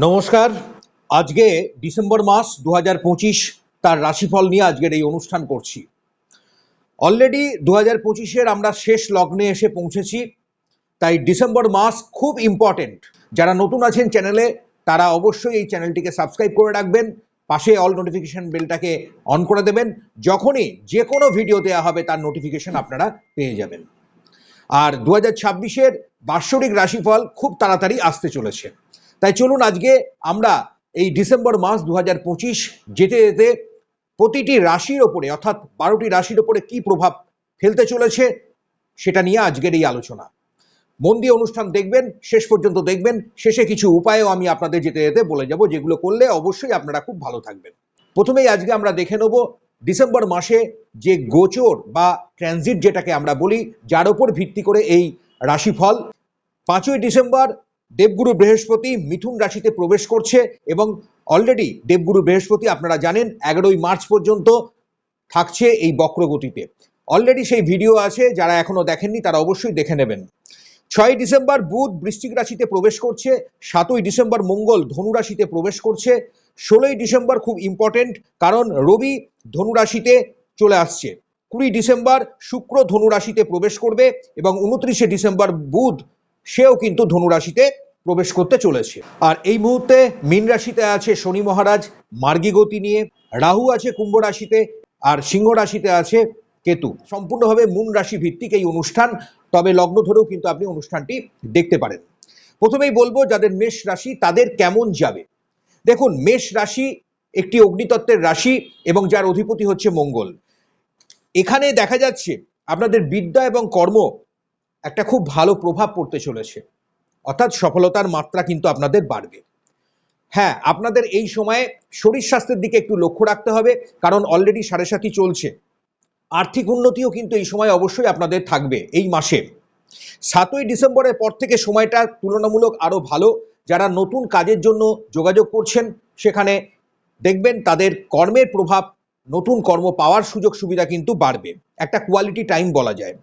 নমস্কার। আজকে ডিসেম্বর মাস দু হাজার পঁচিশ, তার রাশিফল নিয়ে আজকের এই অনুষ্ঠান করছি। অলরেডি দু হাজার পঁচিশের আমরা শেষ লগ্নে এসে পৌঁছেছি, তাই ডিসেম্বর মাস খুব ইম্পর্টেন্ট যারা নতুন আছেন চ্যানেলে, তারা অবশ্যই এই চ্যানেলটিকে সাবস্ক্রাইব করে রাখবেন, পাশে অল নোটিফিকেশন বেলটাকে অন করে দেবেন, যখনই যে কোনো ভিডিও দেওয়া হবে, তার নোটিফিকেশন আপনারা পেয়ে যাবেন। আর দু হাজার ছাব্বিশের বাৎসরিক রাশিফল খুব তাড়াতাড়ি আসতে চলেছে। তাই চলুন আজকে আমরা এই ডিসেম্বর মাস দু হাজার পঁচিশ যেতে যেতে প্রতিটি রাশির ওপরে, অর্থাৎ বারোটি রাশির ওপরে কি প্রভাব ফেলতে চলেছে সেটা নিয়ে আজকের এই আলোচনা। মন দিয়ে অনুষ্ঠান দেখবেন, শেষ পর্যন্ত দেখবেন, শেষে কিছু উপায়ও আমি আপনাদের যেতে যেতে বলে যাব, যেগুলো করলে অবশ্যই আপনারা খুব ভালো থাকবেন। প্রথমেই আজকে আমরা দেখে নেব ডিসেম্বর মাসে যে গোচর বা ট্রানজিট যেটাকে আমরা বলি, যার ওপর ভিত্তি করে এই রাশিফল। পাঁচই ডিসেম্বর দেবগুরু বৃহস্পতি মিথুন রাশিতে প্রবেশ করছে এবং অলরেডি দেবগুরু বৃহস্পতি, আপনারা জানেন, এগারোই মার্চ পর্যন্ত থাকছে এই বক্রগতিতে। অলরেডি সেই ভিডিও আছে, যারা এখনও দেখেননি, তারা অবশ্যই দেখে নেবেন। ছয় ডিসেম্বর, বুধ বৃশ্চিক রাশিতে প্রবেশ করছে, সাতই ডিসেম্বর মঙ্গল ধনু রাশিতে প্রবেশ করছে, ষোলোই ডিসেম্বর খুব ইম্পর্টেন্ট কারণ রবি ধনু রাশিতে চলে আসছে। কুড়ি ডিসেম্বর শুক্র ধনু রাশিতে প্রবেশ করবে এবং উনত্রিশে ডিসেম্বর বুধ সেও কিন্তু ধনুরাশিতে প্রবেশ করতে চলেছে। আর এই মুহূর্তে মীন রাশিতে আছে শনি মহারাজ, মার্গী গতি নিয়ে, রাহু আছে কুম্ভ রাশিতে, আর সিংহ রাশিতে আছে কেতু। সম্পূর্ণভাবে মূন রাশি ভিত্তিক এই অনুষ্ঠান, তবে লগ্ন ধরেও কিন্তু আপনি অনুষ্ঠানটি দেখতে পারেন। প্রথমেই বলব, যাদের মেষ রাশি, তাদের কেমন যাবে? দেখুন, মেষ রাশি একটি অগ্নিতত্ত্বের রাশি এবং যার অধিপতি হচ্ছে মঙ্গল। এখানে দেখা যাচ্ছে, আপনাদের বিদ্যা এবং কর্ম একটা খুব ভালো প্রভাব পড়তে চলেছে। অর্থাৎ সফলতার মাত্রা কিন্তু আপনাদের বাড়বে। হ্যাঁ আপনাদের এই সময়ে শরীর স্বাস্থ্যের দিকে একটু লক্ষ্য রাখতে হবে, কারণ অলরেডি সাড়ে সাথী চলছে। আর্থিক উন্নতিও কিন্তু এই সময় অবশ্যই আপনাদের থাকবে এই মাসে। সাতই ডিসেম্বরের পর থেকে সময়টা তুলনামূলক আরও ভালো। যারা নতুন কাজের জন্য যোগাযোগ করছেন, সেখানে দেখবেন তাদের কর্মের প্রভাব নতুন কর্ম পাওয়ার সুযোগ সুবিধা কিন্তু বাড়বে। একটা কোয়ালিটি টাইম বলা যায়।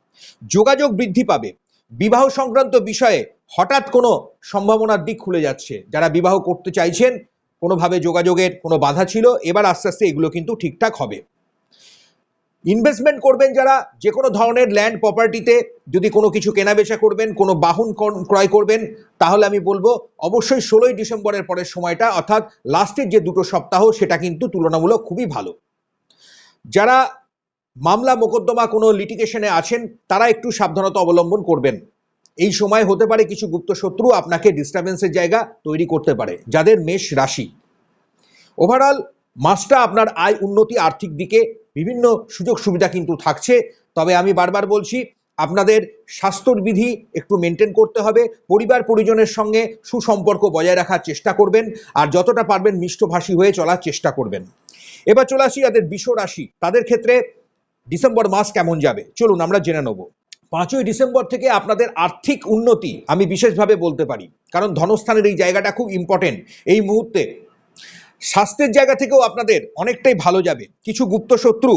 যোগাযোগ বৃদ্ধি পাবে। বিবাহ সংক্রান্ত বিষয়ে হঠাৎ কোনো সম্ভাবনার দিক খুলে যাচ্ছে। যারা বিবাহ করতে চাইছেন, কোনোভাবে যোগাযোগের কোনো বাধা ছিল, এবার আস্তে আস্তে এগুলো কিন্তু ঠিকঠাক হবে। ইনভেস্টমেন্ট করবেন যারা, যে কোনো ধরনের ল্যান্ড প্রপার্টিতে যদি কোনো কিছু কেনাবেচা করবেন, কোনো বাহন ক্রয় করবেন, তাহলে আমি বলব, অবশ্যই ষোলোই ডিসেম্বরের পরের সময়টা, অর্থাৎ লাস্টের যে দুটো সপ্তাহ, সেটা কিন্তু তুলনামূলক খুবই ভালো। যারা মামলা মোকদ্দমা কোনো লিটিগেশনে আছেন, তারা একটু সাবধানতা অবলম্বন করবেন। এই সময় হতে পারে কিছু গুপ্ত শত্রু আপনাকে ডিস্টারবেন্সের জায়গা তৈরি করতে পারে, যাদের মেষ রাশি। ওভারঅল মাসটা আপনার আয় উন্নতি আর্থিক দিকে বিভিন্ন সুযোগ সুবিধা কিন্তু থাকছে। তবে আমি বারবার বলছি, আপনাদের স্বাস্থ্যবিধি একটু মেনটেন করতে হবে, পরিবার পরিজনের সঙ্গে সুসম্পর্ক বজায় রাখার চেষ্টা করবেন, আর যতটা পারবেন মিষ্টভাষী হয়ে চলার চেষ্টা করবেন। এবার চলে আসি যাদের বিষ রাশি, তাদের ক্ষেত্রে ডিসেম্বর মাস কেমন যাবে? চলুন আমরা জেনে নেব। পাঁচই ডিসেম্বর থেকে আপনাদের আর্থিক উন্নতি আমি বিশেষভাবে বলতে পারি, কারণ ধনস্থানের এই জায়গাটা খুব ইম্পর্টেন্ট এই মুহূর্তে। স্বাস্থ্যের জায়গা থেকেও আপনাদের অনেকটাই ভালো যাবে। কিছু গুপ্ত শত্রু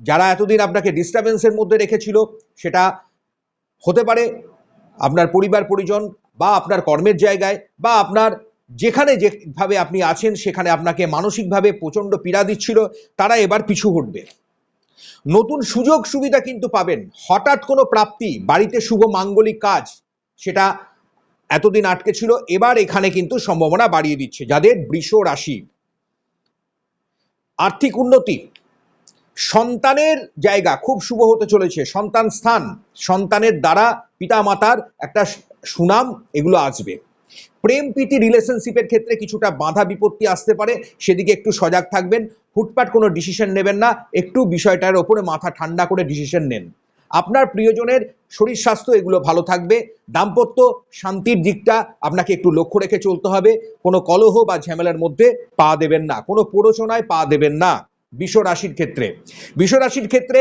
যারা এতদিন আপনাকে ডিস্টারবেন্সের মধ্যে রেখেছিল, সেটা হতে পারে আপনার পরিবার, পরিজন বা আপনার কর্মের জায়গায় বা আপনার যেখানে যেভাবে আপনি আছেন, সেখানে আপনাকে মানসিকভাবে প্রচণ্ড পীড়া দিচ্ছিল, তারা এবার পিছু হটবে। নতুন সুযোগ সুবিধা কিন্তু পাবেন। হঠাৎ কোনো প্রাপ্তি, বাড়িতে শুভ মাঙ্গলিক কাজ, সেটা এতদিন আটকে ছিল, এবার এখানে কিন্তু সম্ভাবনা বাড়িয়ে দিচ্ছে, যাদের বৃষ রাশি। আর্থিক উন্নতি, সন্তানের জায়গা খুব শুভ হতে চলেছে, সন্তান স্থান, সন্তানের দ্বারা পিতামাতার একটা সুনাম, এগুলো আসবে। প্রেম প্রীতি রিলেশনশিপের ক্ষেত্রে কিছুটা বাধা বিপত্তি আসতে পারে। সেদিকে একটু সজাগ থাকবেন। হুটপাট কোনো ডিসিশন নেবেন না। একটু বিষয়টার ওপরে মাথা ঠান্ডা করে ডিসিশন নেন। আপনার প্রিয়জনের শরীর স্বাস্থ্য এগুলো ভালো থাকবে। দাম্পত্য শান্তির দিকটা আপনাকে একটু লক্ষ্য রেখে চলতে হবে। কোনো কলহ বা ঝামেলার মধ্যে পা দেবেন না। কোনো প্ররোচনায় পা দেবেন না। বিষ রাশির ক্ষেত্রে। বিষ রাশির ক্ষেত্রে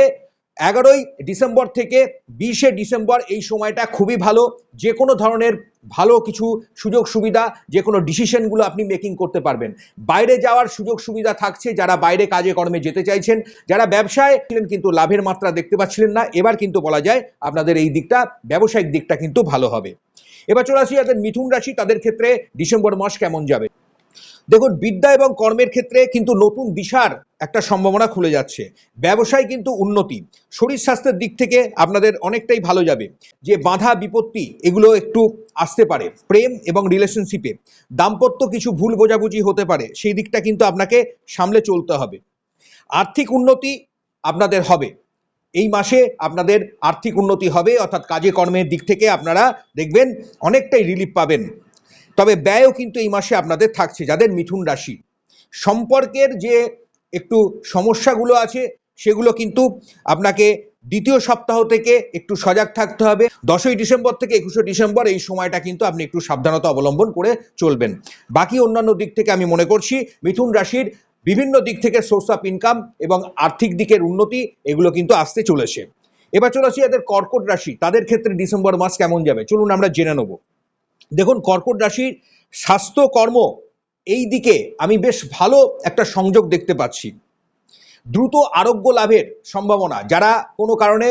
এগারোই ডিসেম্বর থেকে বিশে ডিসেম্বর এই সময়টা খুবই ভালো। যে কোনো ধরনের ভালো কিছু সুযোগ সুবিধা যে কোনো ডিসিশনগুলো আপনি মেকিং করতে পারবেন। বাইরে যাওয়ার সুযোগ সুবিধা থাকছে যারা বাইরে কাজে কর্মে যেতে চাইছেন। যারা ব্যবসায় ছিলেন কিন্তু লাভের মাত্রা দেখতে পাচ্ছিলেন না। এবার কিন্তু বলা যায় আপনাদের এই দিকটা, ব্যবসায়িক দিকটা কিন্তু ভালো হবে। এবার চলে আসি যাদের মিথুন রাশি, তাদের ক্ষেত্রে ডিসেম্বর মাস কেমন যাবে? দেখুন, বিদ্যা এবং কর্মের ক্ষেত্রে কিন্তু নতুন দিশার একটা সম্ভাবনা খুলে যাচ্ছে। ব্যবসায় কিন্তু উন্নতি। শরীর স্বাস্থ্যের দিক থেকে আপনাদের অনেকটাই ভালো যাবে। যে বাধা, বিপত্তি, এগুলো একটু আসতে পারে। প্রেম এবং রিলেশনশিপে দাম্পত্য কিছু ভুল বোঝাবুঝি হতে পারে। সেই দিকটা কিন্তু আপনাকে সামলে চলতে হবে। আর্থিক উন্নতি আপনাদের হবে। এই মাসে আপনাদের আর্থিক উন্নতি হবে, অর্থাৎ কাজে কর্মের দিক থেকে আপনারা দেখবেন অনেকটাই রিলিফ পাবেন। তবে ব্যয়ও কিন্তু এই মাসে আপনাদের থাকছে, যাদের মিথুন রাশি। সম্পর্কের যে একটু সমস্যাগুলো আছে, সেগুলো কিন্তু আপনাকে দ্বিতীয় সপ্তাহ থেকে একটু সজাগ থাকতে হবে। দশই ডিসেম্বর থেকে একুশে ডিসেম্বর এই সময়টা কিন্তু আপনি একটু সাবধানতা অবলম্বন করে চলবেন। বাকি অন্যান্য দিক থেকে আমি মনে করছি, মিথুন রাশির বিভিন্ন দিক থেকে সোর্স অফ ইনকাম এবং আর্থিক দিকের উন্নতি, এগুলো কিন্তু আসতে চলেছে। এবার চলে আসি যাদের কর্কট রাশি, তাদের ক্ষেত্রে ডিসেম্বর মাস কেমন যাবে? চলুন আমরা জেনে নেব। দেখুন, কর্কট রাশির স্বাস্থ্য কর্ম এই দিকে আমি বেশ ভালো একটা সংযোগ দেখতে পাচ্ছি। দ্রুত আরোগ্য লাভের সম্ভাবনা, যারা কোনো কারণে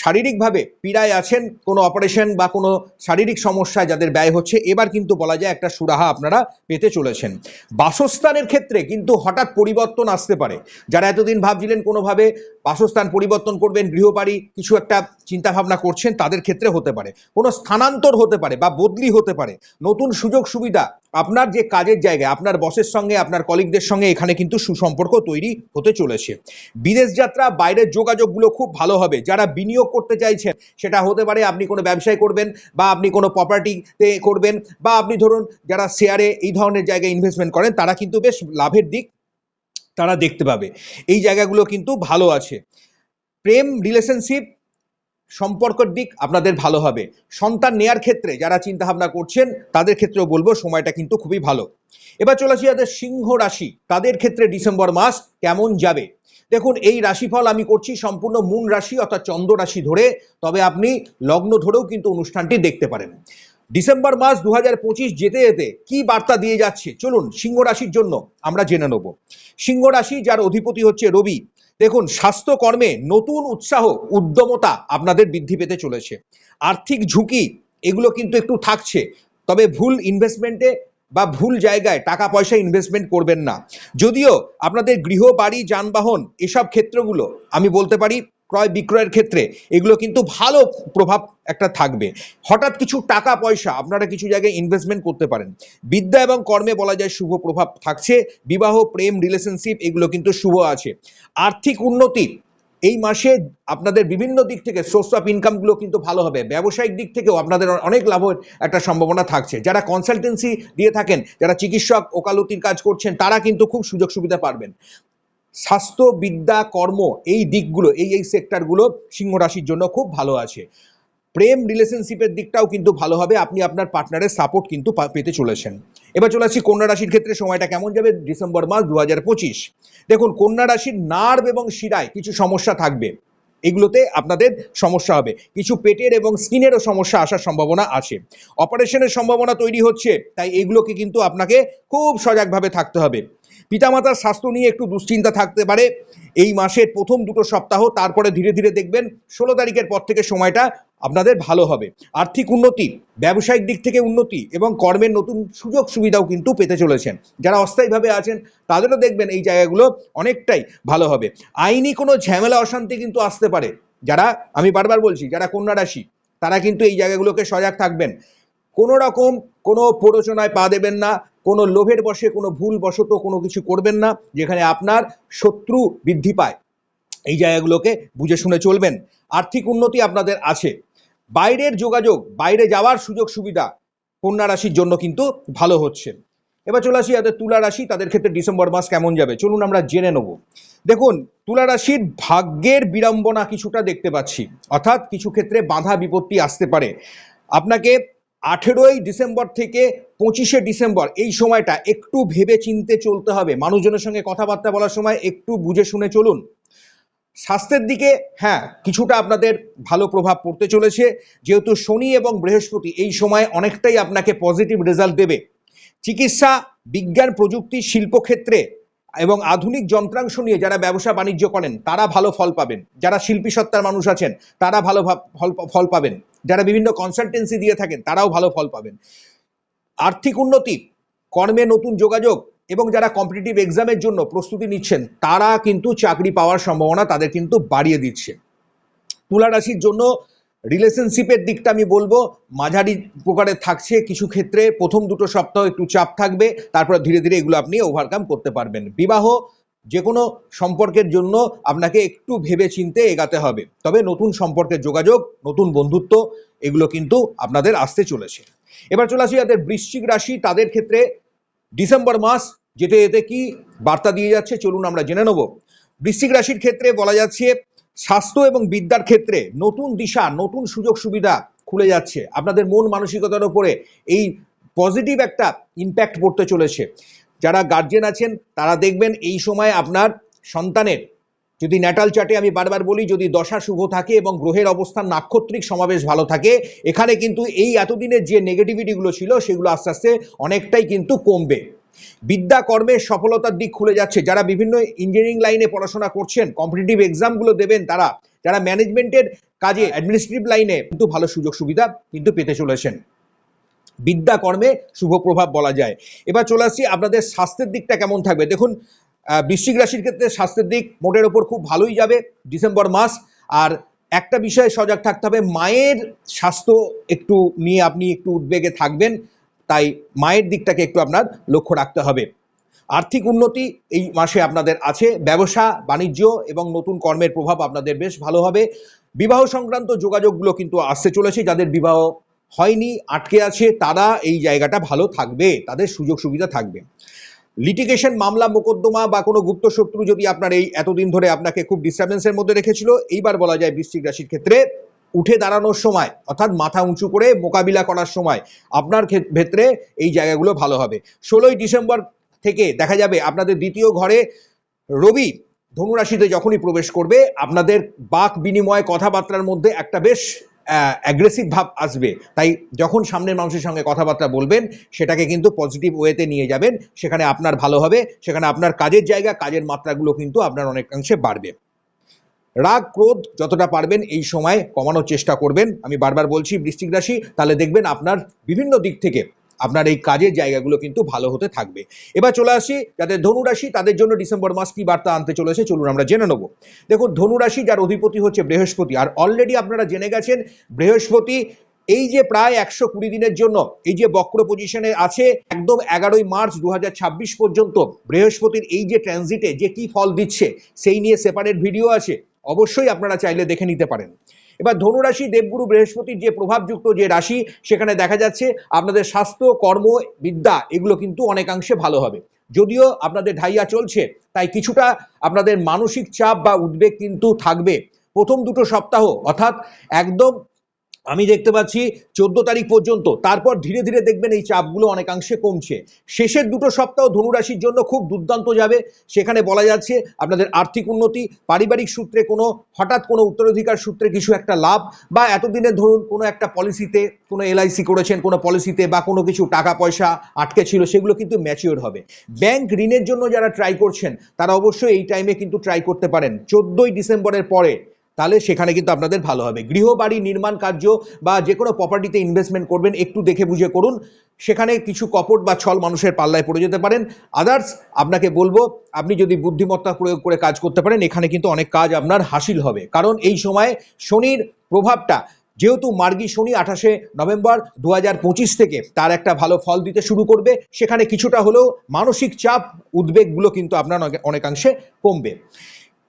শারীরিকভাবে পীড়ায় আছেন, কোনো অপারেশন বা কোনো শারীরিক সমস্যায় যাদের ব্যয় হচ্ছে, এবার কিন্তু বলা যায় একটা সুরাহা আপনারা পেতে চলেছেন। বাসস্থানের ক্ষেত্রে কিন্তু হঠাৎ পরিবর্তন আসতে পারে। যারা এতদিন ভাবছিলেন কোনোভাবে বাসস্থান পরিবর্তন করবেন গৃহবাড়ি কিছু একটা চিন্তা ভাবনা করছেন, তাদের ক্ষেত্রে হতে পারে। কোনো স্থানান্তর হতে পারে বা বদলি হতে পারে। নতুন সুযোগ সুবিধা আপনার যে কাজের জায়গায় আপনার বসের সঙ্গে, আপনার কলিগদের সঙ্গে এখানে কিন্তু সুসম্পর্ক তৈরি হতে চলেছে। বিদেশ যাত্রা বাইরের যোগাযোগগুলো খুব ভালো হবে। যারা বিনিয়োগ করতে চাইছেন, সেটা হতে পারে আপনি কোনো ব্যবসায় করবেন বা আপনি কোনো প্রপার্টিতে করবেন বা আপনি ধরুন যারা শেয়ারে এই ধরনের জায়গায় ইনভেস্টমেন্ট করেন, তারা কিন্তু বেশ লাভের দিক তারা দেখতে পাবে। এই জায়গাগুলো কিন্তু ভালো আছে। প্রেম রিলেশনশিপ সম্পর্কের দিক আপনাদের ভালো হবে। সন্তান নেয়ার ক্ষেত্রে যারা চিন্তা ভাবনা করছেন, তাদের ক্ষেত্রেও বলব সময়টা কিন্তু খুবই ভালো। এবার চলে আসি যাদের সিংহ রাশি। তাদের ক্ষেত্রে ডিসেম্বর মাস কেমন যাবে? দেখুন, এই রাশিফল আমি করছি সম্পূর্ণ মূন রাশি অর্থাৎ চন্দ্র রাশি ধরে, তবে আপনি লগ্ন ধরেও কিন্তু অনুষ্ঠানটি দেখতে পারেন। ডিসেম্বর মাস দু হাজার পঁচিশ যেতে যেতে কি বার্তা দিয়ে যাচ্ছে? চলুন, সিংহ রাশির জন্য আমরা জেনে নেব। সিংহ রাশি যার অধিপতি হচ্ছে রবি। দেখুন, স্বাস্থ্যকর্মে নতুন উৎসাহ, উদ্যমতা আপনাদের বৃদ্ধি পেতে চলেছে। আর্থিক ঝুঁকি, এগুলো কিন্তু একটু থাকছে। তবে ভুল ইনভেস্টমেন্টে বা ভুল জায়গায় টাকা পয়সা ইনভেস্টমেন্ট করবেন না। যদিও আপনাদের গৃহ বাড়ি যানবাহন, এসব ক্ষেত্রগুলো আমি বলতে পারি ক্রয় বিক্রয়ের ক্ষেত্রে এগুলো কিন্তু ভালো প্রভাব একটা থাকবে। হঠাৎ কিছু টাকা পয়সা, আপনারা কিছু জায়গায় ইনভেস্টমেন্ট করতে পারেন। বিদ্যা এবং কর্মে বলা যায় শুভ প্রভাব থাকছে। বিবাহ, প্রেম রিলেশনশিপ এগুলো কিন্তু শুভ আছে। আর্থিক উন্নতি, এই মাসে আপনাদের বিভিন্ন দিক থেকে সোর্স অফ ইনকামগুলো কিন্তু ভালো হবে। ব্যবসায়িক দিক থেকেও আপনাদের অনেক লাভের একটা সম্ভাবনা থাকছে। যারা কনসালটেন্সি দিয়ে থাকেন, যারা চিকিৎসক, ওকালতির কাজ করছেন, তারা কিন্তু খুব সুযোগ সুবিধা পারবেন। স্বাস্থ্য, বিদ্যা, কর্ম এই দিকগুলো, এই এই সেক্টরগুলো সিংহ রাশির জন্য খুব ভালো আছে। প্রেম রিলেশনশিপের দিকটাও কিন্তু ভালো হবে, আপনি আপনার পার্টনারের সাপোর্ট কিন্তু পেতে চলেছেন। এবার চলে আসছি কন্যা রাশির ক্ষেত্রে, সময়টা কেমন যাবে? ডিসেম্বর মাস দু হাজার পঁচিশ। দেখুন, কন্যা রাশির নার্ভ এবং শিরায় কিছু সমস্যা থাকবে। এগুলোতে আপনাদের সমস্যা হবে। কিছু পেটের এবং স্কিনেরও সমস্যা আসার সম্ভাবনা আছে। অপারেশনের সম্ভাবনা তৈরি হচ্ছে, তাই এগুলোকে কিন্তু আপনাকে খুব সজাগভাবে থাকতে হবে। পিতামাতার স্বাস্থ্য নিয়ে একটু দুশ্চিন্তা থাকতে পারে। এই মাসের প্রথম দুটো সপ্তাহ, তারপরে ধীরে ধীরে দেখবেন ষোলো তারিখের পর থেকে সময়টা আপনাদের ভালো হবে। আর্থিক উন্নতি, ব্যবসায়িক দিক থেকে উন্নতি এবং কর্মের নতুন সুযোগ সুবিধাও কিন্তু পেতে চলেছেন। যারা অস্থায়ীভাবে আছেন, তাদেরও দেখবেন এই জায়গাগুলো অনেকটাই ভালো হবে। আইনি কোনো ঝামেলা, অশান্তি কিন্তু আসতে পারে। যারা, আমি বারবার বলছি, যারা কন্যা রাশি, তারা কিন্তু এই জায়গাগুলোকে সজাগ থাকবেন। কোনো রকম কোনো প্ররোচনায় পা দেবেন না। কোনো লোভের বশে, কোনো ভুল বশত কোনো কিছু করবেন না, যেখানে আপনার শত্রু বৃদ্ধি পায়। এই জায়গাগুলোকে বুঝে শুনে চলবেন। আর্থিক উন্নতি আপনাদের আছে। বাইরের যোগাযোগ, বাইরে যাওয়ার সুযোগ সুবিধা কন্যা রাশির জন্য কিন্তু ভালো হচ্ছে। এবার চলে আসি যাদের তুলা রাশি, তাদের ক্ষেত্রে ডিসেম্বর মাস কেমন যাবে? চলুন আমরা জেনে নেব। দেখুন, তুলা রাশির ভাগ্যের বিড়ম্বনা কিছুটা দেখতে পাচ্ছি। অর্থাৎ কিছু ক্ষেত্রে বাধা বিপত্তি আসতে পারে। আপনাকে আঠেরোই ডিসেম্বর থেকে পঁচিশে ডিসেম্বর, এই সময়টা একটু ভেবে চিনতে চলতে হবে। মানুষজনের সঙ্গে কথাবার্তা বলার সময় একটু বুঝে শুনে চলুন। স্বাস্থ্যের দিকে হ্যাঁ কিছুটা আপনাদের ভালো প্রভাব পড়তে চলেছে। যেহেতু শনি এবং বৃহস্পতি এই সময় অনেকটাই আপনাকে পজিটিভ রেজাল্ট দেবে। চিকিৎসা, বিজ্ঞান, প্রযুক্তি, শিল্পক্ষেত্রে এবং আধুনিক যন্ত্রাংশ নিয়ে যারা ব্যবসা বাণিজ্য করেন, তারা ভালো ফল পাবেন। যারা শিল্পী সত্তার মানুষ আছেন, তারা ভালো ফল ফল পাবেন। যারা বিভিন্ন কনসালটেন্সি দিয়ে থাকেন, তারাও ভালো ফল পাবেন। আর্থিক উন্নতি, কর্মে নতুন যোগাযোগ এবং যারা কম্পিটিটিভ এক্সামের জন্য প্রস্তুতি নিচ্ছেন, তারা কিন্তু চাকরি পাওয়ার সম্ভাবনা তাদের কিন্তু বাড়িয়ে দিচ্ছে। তুলা রাশির জন্য রিলেশনশিপের দিকটা আমি বলব। মাঝারি প্রকারে থাকছে কিছু ক্ষেত্রে। প্রথম দুটো সপ্তাহ একটু চাপ থাকবে, তারপরে ধীরে ধীরে এগুলো আপনি ওভারকাম করতে পারবেন। বিবাহ যে কোনো সম্পর্কের জন্য আপনাকে একটু ভেবে চিনতে এগাতে হবে। তবে নতুন সম্পর্কের যোগাযোগ, নতুন বন্ধুত্ব, এগুলো কিন্তু আপনাদের আসতে চলেছে। এবার চলে আসি যাদের বৃশ্চিক রাশি, তাদের ক্ষেত্রে ডিসেম্বর মাস যেতে যেতে কি বার্তা দিয়ে যাচ্ছে? চলুন আমরা জেনে নেব। বৃশ্চিক রাশির ক্ষেত্রে বলা যাচ্ছে স্বাস্থ্য এবং বিদ্যার ক্ষেত্রে নতুন দিশা, নতুন সুযোগ সুবিধা খুলে যাচ্ছে। আপনাদের মন মানসিকতার উপরে এই পজিটিভ একটা ইম্প্যাক্ট পড়তে চলেছে। যারা গার্জেন আছেন, তারা দেখবেন এই সময় আপনার সন্তানের যদি ন্যাটাল চার্টে আমি বারবার বলি, যদি দশা শুভ থাকে এবং গ্রহের অবস্থান নাক্ষত্রিক সমাবেশ ভালো থাকে, এখানে কিন্তু এই এতদিনের যে নেগেটিভিটিগুলো ছিল, সেগুলো আস্তে আস্তে অনেকটাই কিন্তু কমবে। বিদ্যা কর্মের সফলতার দিক খুলে যাচ্ছে। যারা বিভিন্ন ইঞ্জিনিয়ারিং লাইনে পড়াশোনা করছেন কম্পিটিটিভ এক্সামগুলো দেবেন তারা, যারা ম্যানেজমেন্টের কাজে অ্যাডমিনিস্ট্রেটিভ লাইনে কিন্তু ভালো সুযোগ সুবিধা কিন্তু পেতে চলেছেন। বিদ্যা কর্মে শুভ প্রভাব বলা যায়। এবার চলে আসছি আপনাদের স্বাস্থ্যের দিকটা কেমন থাকবে? দেখুন বৃশ্চিক রাশির ক্ষেত্রে স্বাস্থ্যের দিক মোটের ওপর খুব ভালোই যাবে ডিসেম্বর মাস। আর একটা বিষয়ে সজাগ থাকতে হবে, মায়ের স্বাস্থ্য একটু নিয়ে আপনি একটু উদ্বেগে থাকবেন। তাই মায়ের দিকটাকে একটু আপনার লক্ষ্য রাখতে হবে। আর্থিক উন্নতি এই মাসে আপনাদের আছে, ব্যবসা, বাণিজ্য এবং নতুন কর্মের প্রভাব আপনাদের বেশ ভালো হবে। বিবাহ সংক্রান্ত যোগাযোগগুলো কিন্তু আসতে চলেছে, যাদের বিবাহ হয়নি, আটকে আছে, তারা এই জায়গাটা ভালো থাকবে, তাদের সুযোগ সুবিধা থাকবে। লিটিগেশন মামলা, মোকদ্দমা বা কোনো গুপ্ত শত্রু যদি আপনার এই এতদিন ধরে আপনাকে খুব ডিস্টারবেন্সের মধ্যে রেখেছিল, এইবার বলা যায় বৃশ্চিক রাশির ক্ষেত্রে উঠে দাঁড়ানোর সময়, অর্থাৎ মাথা উঁচু করে মোকাবিলা করার সময় আপনার ক্ষেত- ক্ষেত্রে এই জায়গাগুলো ভালো হবে। ষোলোই ডিসেম্বর থেকে দেখা যাবে আপনাদের দ্বিতীয় ঘরে রবি ধনুরাশিতে যখনই প্রবেশ করবে, আপনাদের বাক বিনিময় কথাবার্তার মধ্যে একটা বেশ অ্যাগ্রেসিভ ভাব আসবে। তাই যখন সামনের মানুষের সঙ্গে কথাবার্তা বলবেন, সেটাকে কিন্তু পজিটিভ ওয়েতে নিয়ে যাবেন। সেখানে আপনার ভালো হবে, সেখানে আপনার কাজের জায়গা, কাজের মাত্রাগুলো কিন্তু আপনার অনেকাংশে বাড়বে। রাগ, ক্রোধ যতটা পারবেন এই সময় কমানোর চেষ্টা করবেন। আমি বারবার বলছি, বৃশ্চিক রাশি, তাহলে দেখবেন আপনার বিভিন্ন দিক থেকে আপনার এই কাজের জায়গাগুলো কিন্তু ভালো হতে থাকবে। এবার চলে আসি, যাদের ধনুরাশি তাদের জন্য ডিসেম্বর মাস কি বার্তা আনতে চলেছে, চলুন আমরা জেনে নেব। দেখুন ধনুরাশি যার অধিপতি হচ্ছে বৃহস্পতি, আর অলরেডি আপনারা জেনে গেছেন, বৃহস্পতি এই যে প্রায় একশো কুড়ি দিনের জন্য, এই যে বক্র পজিশনে আছে, একদম এগারোই মার্চ দু হাজার ছাব্বিশ পর্যন্ত বৃহস্পতির এই যে ট্রানজিটে যে কি ফল দিচ্ছে, সেই নিয়ে সেপারেট ভিডিও আছে। অবশ্যই আপনারা চাইলে দেখে নিতে পারেন। এবার ধনুরাশি, দেবগুরু বৃহস্পতির যে প্রভাবযুক্ত যে রাশি, সেখানে দেখা যাচ্ছে আপনাদের স্বাস্থ্য, কর্ম, বিদ্যা, এগুলো কিন্তু অনেকাংশে ভালো হবে। যদিও আপনাদের ঢাইয়া চলছে, তাই কিছুটা আপনাদের মানসিক চাপ বা উদ্বেগ কিন্তু থাকবে। প্রথম দুটো সপ্তাহ অর্থাৎ একদম আমি দেখতে পাচ্ছি চোদ্দ তারিখ পর্যন্ত, তারপর ধীরে ধীরে দেখবেন এই চাপগুলো অনেকাংশে কমছে। শেষের দুটো সপ্তাহ ধনুরাশির জন্য খুব দুর্দান্ত যাবে। সেখানে বলা যাচ্ছে আপনাদের আর্থিক উন্নতি, পারিবারিক সূত্রে কোনো, হঠাৎ কোনো উত্তরাধিকার সূত্রে কিছু একটা লাভ, বা এতদিনে ধরুন কোনো একটা পলিসিতে কোনো এলআইসি করেছেন, কোনো পলিসিতে বা কোনো কিছু টাকা পয়সা আটকে ছিল, সেগুলো কিন্তু ম্যাচিওর হবে। ব্যাংক ঋণের জন্য যারা ট্রাই করছেন, তারা অবশ্যই এই টাইমে কিন্তু ট্রাই করতে পারেন। চোদ্দোই ডিসেম্বরের পরে তাহলে সেখানে কিন্তু আপনাদের ভালো হবে। গৃহবাড়ি, নির্মাণ কার্য বা যে কোনো প্রপার্টিতে ইনভেস্টমেন্ট করবেন, একটু দেখে বুঝে করুন। সেখানে কিছু কপট বা ছল মানুষের পাল্লায় পড়ে যেতে পারেন। আদার্স আপনাকে বলব, আপনি যদি বুদ্ধিমত্তা প্রয়োগ করে কাজ করতে পারেন, এখানে কিন্তু অনেক কাজ আপনার হাসিল হবে। কারণ এই সময় শনির প্রভাবটা, যেহেতু মার্গী শনি আঠাশে নভেম্বর দু হাজার পঁচিশ থেকে তার একটা ভালো ফল দিতে শুরু করবে, সেখানে কিছুটা হলেও মানসিক চাপ, উদ্বেগগুলো কিন্তু আপনার অনেক- অনেকাংশে কমবে।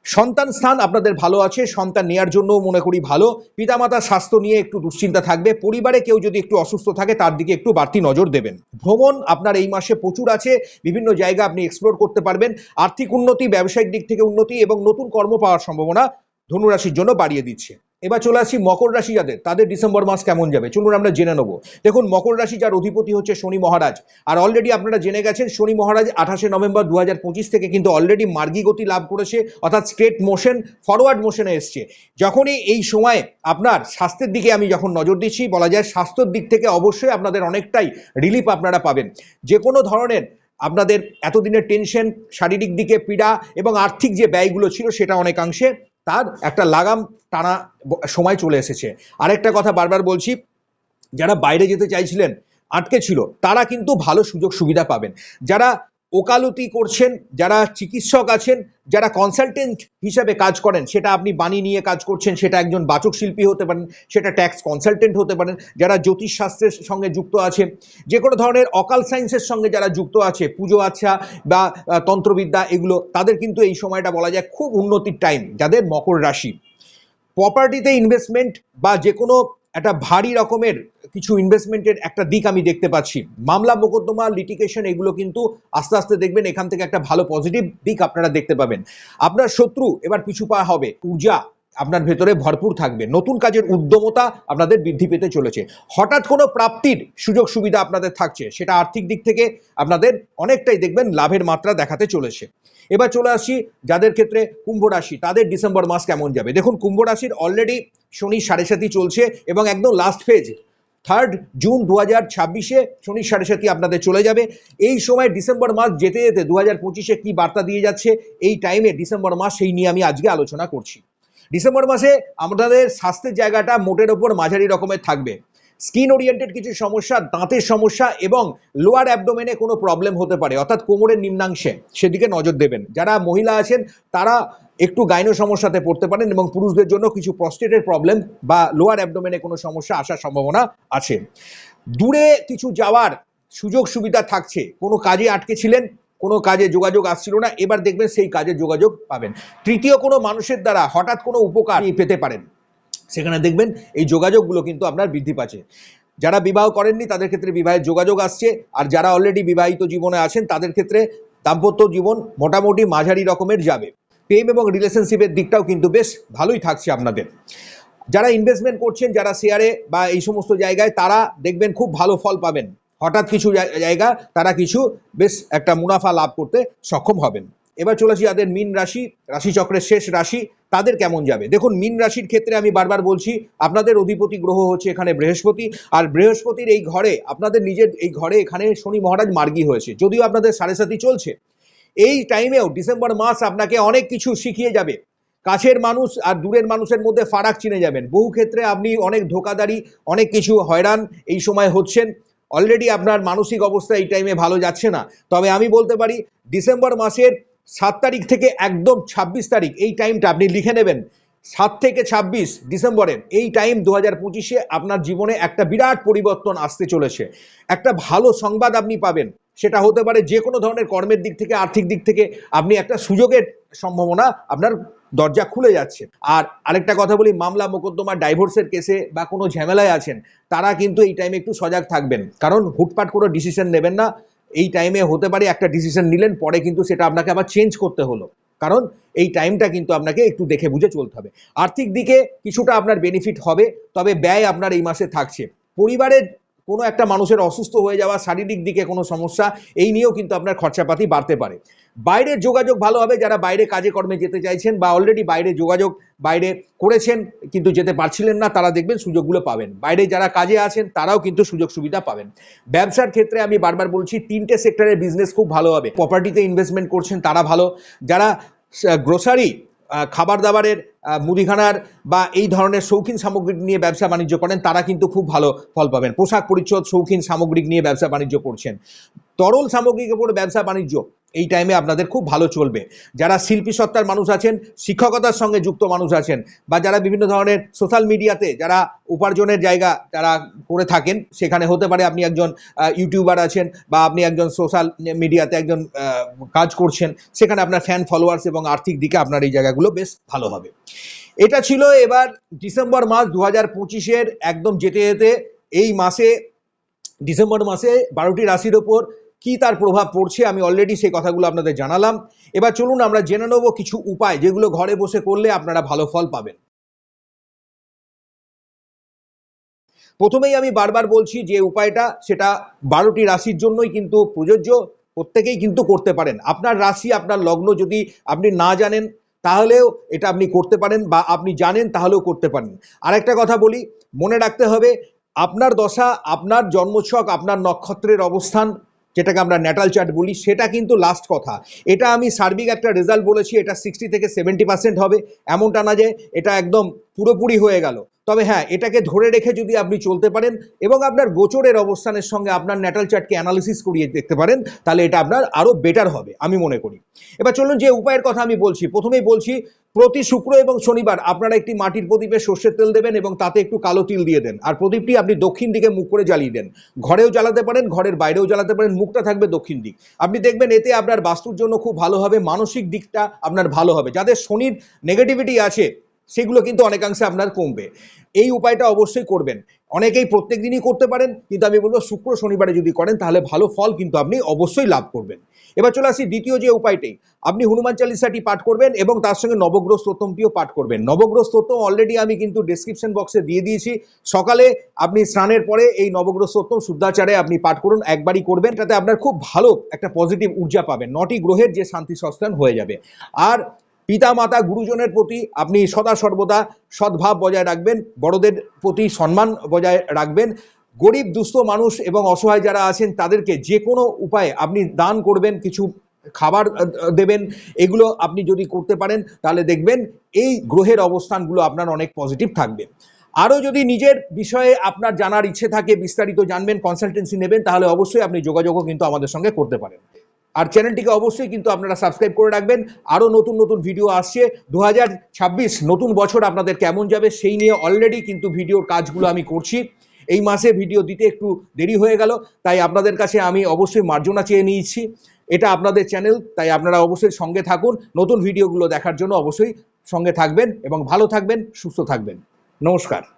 সন্তান স্থান আপনাদের ভালো আছে, সন্তান নেয়ার জন্য মনে করি ভালো। পিতামাতার স্বাস্থ্য নিয়ে একটু দুশ্চিন্তা থাকবে, পরিবারে কেউ যদি একটু অসুস্থ থাকে তার দিকে একটু বাড়তি নজর দেবেন। ভ্রমণ আপনার এই মাসে প্রচুর আছে, বিভিন্ন জায়গা আপনি এক্সপ্লোর করতে পারবেন, আর্থিক উন্নতি, ব্যবসায়িক দিক থেকে উন্নতি এবং নতুন কর্ম পাওয়ার সম্ভাবনা ধনুরাশির জন্য বাড়িয়ে দিচ্ছে। এবার চলে আসি মকর রাশি যাদের। তাদের ডিসেম্বর মাস কেমন যাবে? চলুন আমরা জেনে নেব। দেখুন, মকর রাশি যার অধিপতি হচ্ছে শনি মহারাজ। আর অলরেডি আপনারা জেনে গেছেন, শনি মহারাজ আঠাশে নভেম্বর দু হাজার পঁচিশ থেকে কিন্তু অলরেডি মার্গী গতি লাভ করেছে, অর্থাৎ স্ট্রেট মোশন ফরওয়ার্ড মোশনে এসছে। যখনই এই সময় আপনার স্বাস্থ্যের দিকে আমি যখন নজর দিচ্ছি, বলা যায় স্বাস্থ্যর দিক থেকে অবশ্যই আপনাদের অনেকটাই রিলিফ আপনারা পাবেন। যে কোনো ধরনের আপনাদের এতদিনের টেনশন শারীরিক দিকে পীড়া এবং আর্থিক যে ব্যয়গুলো ছিল সেটা অনেকাংশে তার একটা লাগাম টানা সময় চলে এসেছে। আরেকটা কথা বারবার বলছি, যারা বাইরে যেতে চাইছিলেন, আটকে ছিল, তারা কিন্তু ভালো সুযোগ সুবিধা পাবেন। যারা ওকালতি করছেন, যারা চিকিৎসক আছেন, যারা কনসালটেন্ট হিসাবে কাজ করেন, সেটা আপনি বাণী নিয়ে কাজ করছেন, সেটা একজন বাচক শিল্পী হতে পারেন, সেটা ট্যাক্স কনসালটেন্ট হতে পারেন, যারা জ্যোতিষ শাস্ত্রের সঙ্গে যুক্ত আছে যে কোনো ধরনের অকাল সায়েন্সের সঙ্গে যারা যুক্ত আছে, পুজো আচ্ছা বা তন্ত্রবিদ্যা, এগুলো, তাদের কিন্তু এই সময়টা বলা যায় খুব উন্নতির টাইম যাদের মকর রাশি। প্রপার্টিতে ইনভেস্টমেন্ট বা যে কোনো একটা ভারী রকমের কিছু ইনভেস্টমেন্টের একটা দিক আমি দেখতে পাচ্ছি। মামলা, মোকদ্দমা লিটিগেশন এগুলো কিন্তু আস্তে আস্তে দেখবেন এখান থেকে একটা ভালো পজিটিভ দিক আপনারা দেখতে পাবেন। আপনার শত্রু, এবার পিছু পা হবে। ঊর্জা আপনার ভেতরে ভরপুর থাকবে। নতুন কাজের উদ্যমতা আপনাদের বৃদ্ধি পেতে চলেছে। হঠাৎ কোনো প্রাপ্তির সুযোগ সুবিধা আপনাদের থাকছে। সেটা আর্থিক দিক থেকে আপনাদের অনেকটাই দেখবেন লাভের মাত্রা দেখাতে চলেছে। এবার চলে আসি যাদের ক্ষেত্রে কুম্ভ রাশি। তাদের ডিসেম্বর মাস কেমন যাবে? দেখুন, কুম্ভ রাশির অলরেডি শনি সাড়ে সাতি চলছে এবং একদম লাস্ট ফেজ থার্ড জুন দু হাজার ছাব্বিশে শনি সাড়ে সাতি আপনাদের চলে যাবে। এই সময় ডিসেম্বর মাস যেতে যেতে দু হাজার পঁচিশে কী বার্তা দিয়ে যাচ্ছে, এই টাইমে ডিসেম্বর মাস সেই নিয়ে আমি আজকে আলোচনা করছি। ডিসেম্বর মাসে আমাদের স্বাস্থ্যের জায়গাটা মোটের ওপর মাঝারি রকমের থাকবে। স্কিন ওরিয়েন্টেড কিছু সমস্যা, দাঁতের সমস্যা এবং লোয়ার অ্যাবডোমেনে কোনো প্রবলেম হতে পারে, অর্থাৎ কোমরের নিম্নাংশে। সেদিকে নজর দেবেন। যারা মহিলা আছেন, তারা একটু গাইনো সমস্যাতে পড়তে পারেন এবং পুরুষদের জন্য কিছু প্রস্টেটের প্রবলেম বা লোয়ার অ্যাবডোমেনে কোনো সমস্যা আসার সম্ভাবনা আছে। দূরে কিছু যাওয়ার সুযোগ সুবিধা থাকছে। কোনো কাজে আটকে ছিলেন, কোনো কাজে যোগাযোগ আসছিল না, এবার দেখবেন সেই কাজে যোগাযোগ পাবেন। তৃতীয় কোনো মানুষের দ্বারা হঠাৎ কোনো উপকার পেতে পারেন। সেখানে দেখবেন এই যোগাযোগগুলো কিন্তু আপনার বৃদ্ধি পাচ্ছে। যারা বিবাহ করেননি, তাদের ক্ষেত্রে বিবাহের যোগাযোগ আসছে। আর যারা অলরেডি বিবাহিত জীবনে আছেন, তাদের ক্ষেত্রে দাম্পত্য জীবন মোটামুটি মাঝারি রকমের যাবে। প্রেম এবং রিলেশনশিপের দিকটাও কিন্তু বেশ ভালোই থাকছে আপনাদের। যারা ইনভেস্টমেন্ট করছেন, যারা শেয়ারে বা এই সমস্ত জায়গায়, তারা দেখবেন খুব ভালো ফল পাবেন। হঠাৎ কিছু জায়গা, তারা কিছু বেশ একটা মুনাফা লাভ করতে সক্ষম হবেন। এবার চলে আসি যাদের মিন রাশি রাশিচক্রের শেষ রাশি, তাদের কেমন যাবে? দেখুন, মিন রাশির ক্ষেত্রে আমি বারবার বলছি, আপনাদের অধিপতি গ্রহ হচ্ছে এখানে বৃহস্পতি, আর বৃহস্পতির এই ঘরে, আপনাদের নিজের এই ঘরে এখানে শনি মহারাজ মার্গী হয়েছে, যদিও আপনাদের সাড়ে সাথী চলছে। এই টাইমেও ডিসেম্বর মাস আপনাকে অনেক কিছু শিখিয়ে যাবে। কাছের মানুষ আর দূরের মানুষের মধ্যে ফারাক চিনে যাবেন। বহু ক্ষেত্রে আপনি অনেক ধোকাদারি অনেক কিছু হয়রান এই সময় হচ্ছেন। অলরেডি আপনার মানসিক অবস্থা এই টাইমে ভালো যাচ্ছে না। তবে আমি বলতে পারি, ডিসেম্বর মাসের সাত তারিখ থেকে একদম ছাব্বিশ তারিখ, এই টাইমটা আপনি লিখে নেবেন। সাত থেকে ছাব্বিশ ডিসেম্বরের এই টাইম দু হাজার পঁচিশে আপনার জীবনে একটা বিরাট পরিবর্তন আসতে চলেছে। একটা ভালো সংবাদ আপনি পাবেন। সেটা হতে পারে যে কোনো ধরনের কর্মের দিক থেকে, আর্থিক দিক থেকে আপনি একটা সুযোগের সম্ভাবনা আপনার দরজা খুলে যাচ্ছে। আর আরেকটা কথা বলি, মামলা মোকদ্দমা ডাইভোর্সের কেসে বা কোনো ঝামেলায় আছেন, তারা কিন্তু এই টাইমে একটু সজাগ থাকবেন। কারণ হুটপাট কোনো ডিসিশন নেবেন না। এই টাইমে হতে পারে একটা ডিসিশন নিলেন, পরে কিন্তু সেটা আপনাকে আবার চেঞ্জ করতে হলো। কারণ এই টাইমটা কিন্তু আপনাকে একটু দেখে বুঝে চলতে হবে। আর্থিক দিকে কিছুটা আপনার বেনিফিট হবে, তবে ব্যয় আপনার এই মাসে থাকছে। পরিবারের কোনো একটা মানুষের অসুস্থ হয়ে যাওয়া, শারীরিক দিকে কোনো সমস্যা, এই নিয়েও কিন্তু আপনার খরচাপাতি বাড়তে পারে। বাইরের যোগাযোগ ভালো হবে, যারা বাইরে কাজে কর্মে যেতে চাইছেন বা অলরেডি বাইরে যোগাযোগ, বাইরে করেছেন কিন্তু যেতে পারছিলেন না, তারা দেখবেন সুযোগগুলো পাবেন। বাইরে যারা কাজে আছেন, তারাও কিন্তু সুযোগ সুবিধা পাবেন। ব্যবসার ক্ষেত্রে আমি বারবার বলছি, তিনটে সেক্টরের বিজনেস খুব ভালো হবে। প্রপার্টিতে ইনভেস্টমেন্ট করছেন, তারা ভালো। যারা গ্রোসারি খাবার দাবারের মুদিখানার বা এই ধরনের শৌখিন সামগ্রিক নিয়ে ব্যবসা বাণিজ্য করেন, তারা কিন্তু খুব ভালো ফল পাবেন। পোশাক পরিচ্ছদ, শৌখিন সামগ্রিক নিয়ে ব্যবসা বাণিজ্য করছেন। তরল সামগ্রিক উপর ব্যবসা বাণিজ্য। এই টাইমে আপনাদের খুব ভালো চলবে। যারা শিল্পী সত্তার মানুষ আছেন, শিক্ষকতার সঙ্গে যুক্ত মানুষ আছেন, বা যারা বিভিন্ন ধরনের সোশ্যাল মিডিয়াতে যারা উপার্জনের জায়গা যারা করে থাকেন, সেখানে হতে পারে আপনি একজন ইউটিউবার আছেন, বা আপনি একজন সোশ্যাল মিডিয়াতে একজন কাজ করছেন, সেখানে আপনার ফ্যান ফলোয়ার্স এবং আর্থিক দিকে আপনার এই জায়গাগুলো বেশ ভালো হবে। এটা ছিল এবার ডিসেম্বর মাস দু হাজার একদম যেতে যেতে এই মাসে, ডিসেম্বর মাসে বারোটি রাশির ওপর কি তার প্রভাব পড়ছে, আমি অলরেডি সেই কথাগুলো আপনাদের জানালাম। এবার চলুন আমরা জেনে নেব কিছু উপায় যেগুলো ঘরে বসে করলে আপনারা ভালো ফল পাবেন। প্রথমেই আমি বারবার বলছি যে উপায়টা, সেটা বারোটি রাশির জন্যই কিন্তু প্রযোজ্য, প্রত্যেকেই কিন্তু করতে পারেন। আপনার রাশি, আপনার লগ্ন যদি আপনি না জানেন, তাহলেও এটা আপনি করতে পারেন বা আপনি জানেন, তাহলেও করতে পারেন। আরেকটা কথা বলি, মনে রাখতে হবে, আপনার দশা, আপনার জন্মছক, আপনার নক্ষত্রের অবস্থান যেটাকে আমরা ন্যাটাল চার্ট বলি, সেটা কিন্তু লাস্ট কথা। এটা আমি সার্বিক একটা রেজাল্ট বলেছি, এটা সিক্সটি থেকে সেভেন্টি পার্সেন্ট হবে। এমনটা না যে এটা একদম পুরোপুরি হয়ে গেল। তবে হ্যাঁ এটাকে ধরে রেখে যদি আপনি চলতে পারেন এবং আপনার গোচরের অবস্থানের সঙ্গে আপনার ন্যাটাল চার্টকে অ্যানালিসিস করিয়ে দেখতে পারেন, তাহলে এটা আপনার আরও বেটার হবে, আমি মনে করি। এবার চলুন যে উপায়ের কথা আমি বলছি, প্রথমেই বলছি, প্রতি শুক্র এবং শনিবার আপনারা একটি মাটির প্রদীপে সর্ষের তেল দেবেন এবং তাতে একটু কালো তিল দিয়ে দেন। আর প্রদীপটি আপনি দক্ষিণ দিকে মুখ করে জ্বালিয়ে দেন। ঘরেও জ্বালাতে পারেন, ঘরের বাইরেও জ্বালাতে পারেন, মুখটা থাকবে দক্ষিণ দিক। আপনি দেখবেন এতে আপনার বাস্তুর জন্য খুব ভালো হবে, মানসিক দিকটা আপনার ভালো হবে। যাদের শনির নেগেটিভিটি আছে সেগুলো কিন্তু অনেকাংশে আপনার কমবে। এই উপায়টা অবশ্যই করবেন। অনেকেই প্রত্যেক দিনই করতে পারেন, কিন্তু আমি বলব শুক্র শনিবারে যদি করেন, তাহলে ভালো ফল কিন্তু আপনি অবশ্যই লাভ করবেন। এবার চলে আসি দ্বিতীয় যে উপায়টি, আপনি হনুমান চালিসাটি পাঠ করবেন এবং তার সঙ্গে নবগ্রহ স্তোত্রমটিও পাঠ করবেন। নবগ্রহ স্তোত্রম অলরেডি আমি কিন্তু ডেসক্রিপশন বক্সে দিয়ে দিয়েছি। সকালে আপনি স্নানের পরে এই নবগ্রহ স্তোত্রম শুদ্ধাচারে আপনি পাঠ করুন, একবারই করবেন, তাতে আপনার খুব ভালো একটা পজিটিভ ঊর্জা পাবেন। নটি গ্রহের যে শান্তি সংস্থান হয়ে যাবে। আর পিতা মাতা গুরুজনের প্রতি আপনি সদা সর্বদা সদ্ভাব বজায় রাখবেন, বড়দের প্রতি সম্মান বজায় রাখবেন। গরিব, দুস্থ মানুষ এবং অসহায় যারা আছেন, তাদেরকে যে কোনো উপায়ে আপনি দান করবেন, কিছু খাবার দেবেন, এগুলো আপনি যদি করতে পারেন, তাহলে দেখবেন এই গ্রহের অবস্থানগুলো আপনার অনেক পজিটিভ থাকবে। আরও যদি নিজের বিষয়ে আপনার জানার ইচ্ছে থাকে, বিস্তারিত জানবেন কনসালটেন্সি নেবেন, তাহলে অবশ্যই আপনি যোগাযোগও কিন্তু আমাদের সঙ্গে করতে পারেন। আর চ্যানেলটিকে অবশ্যই কিন্তু আপনারা সাবস্ক্রাইব করে রাখবেন। আরও নতুন নতুন ভিডিও আসছে। দু হাজার ছাব্বিশ নতুন বছর আপনাদের কেমন যাবে সেই নিয়ে অলরেডি কিন্তু ভিডিওর কাজগুলো আমি করছি। এই মাসে ভিডিও দিতে একটু দেরি হয়ে গেল, তাই আপনাদের কাছে আমি অবশ্যই মার্জনা চেয়ে নিয়েছি। এটা আপনাদের চ্যানেল, তাই আপনারা অবশ্যই সঙ্গে থাকুন। নতুন ভিডিওগুলো দেখার জন্য অবশ্যই সঙ্গে থাকবেন এবং ভালো থাকবেন, সুস্থ থাকবেন। নমস্কার।